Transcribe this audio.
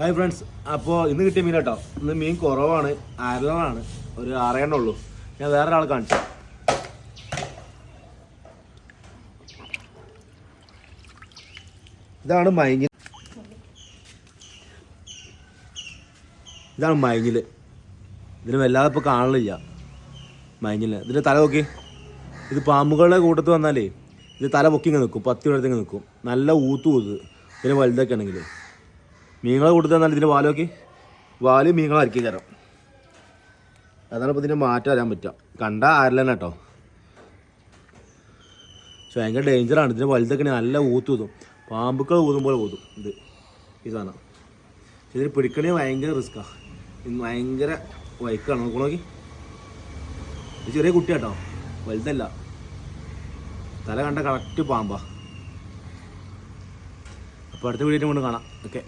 Hi friends അപ്പോൾ ഇന്ന് കിട്ടിയ മീൻ കേട്ടോ. ഇന്ന് മീൻ കുറവാണ് അരളാണ്. ഒരു ആറെണ്ണ ഉള്ളൂ. ഞാൻ വേറെ ഒരാൾ കാണിച്ചു. ഇതാണ് മയങ്ങി ഇതാണ് മയങ്ങിൽ ഇതിന് വല്ലാതെ ഇപ്പോൾ കാണലില്ല. മയങ്ങില്ല ഇതിന്റെ തല നോക്കി. ഇത് പാമ്പുകളുടെ കൂട്ടത്ത് വന്നാലേ ഇത് തല പൊക്കി ഇങ്ങനെ നിൽക്കും പത്തി ഇടത്തേക്ക് നിൽക്കും നല്ല ഊത്തു ഊത്ത്. ഇതിന് വലുതൊക്കെ ആണെങ്കിൽ മീനുകളെ കൊടുത്തു തന്നാൽ ഇതിന്റെ വാൽ നോക്കി വാൽ മീങ്ങളായിരിക്കും കയറാം അതാണ് ഇപ്പോൾ ഇതിന്റെ മാറ്റം വരാൻ പറ്റുക. കണ്ട ആരലാണ് കേട്ടോ? പക്ഷെ ഭയങ്കര ഡേഞ്ചറാണ് ഇതിന്റെ വലുതൊക്കെ നല്ല ഊത്ത് ഊതും. പാമ്പുക്കൾ ഊതും പോലെ ഊതും ഇത് ഇതാണ് സാധനം. ഇതിന് പിടിക്കണേ ഭയങ്കര റിസ്ക്കാണ് ഭയങ്കര വൈക്കാണ് നോക്കൂ നോക്കി. ഇത് ചെറിയ കുട്ടിയാട്ടോ വലുതല്ല. തല കണ്ട കറക്റ്റ് പാമ്പാ. അപ്പോൾ അടുത്ത വീഡിയോ കൊണ്ട് കാണാം. ഓക്കെ.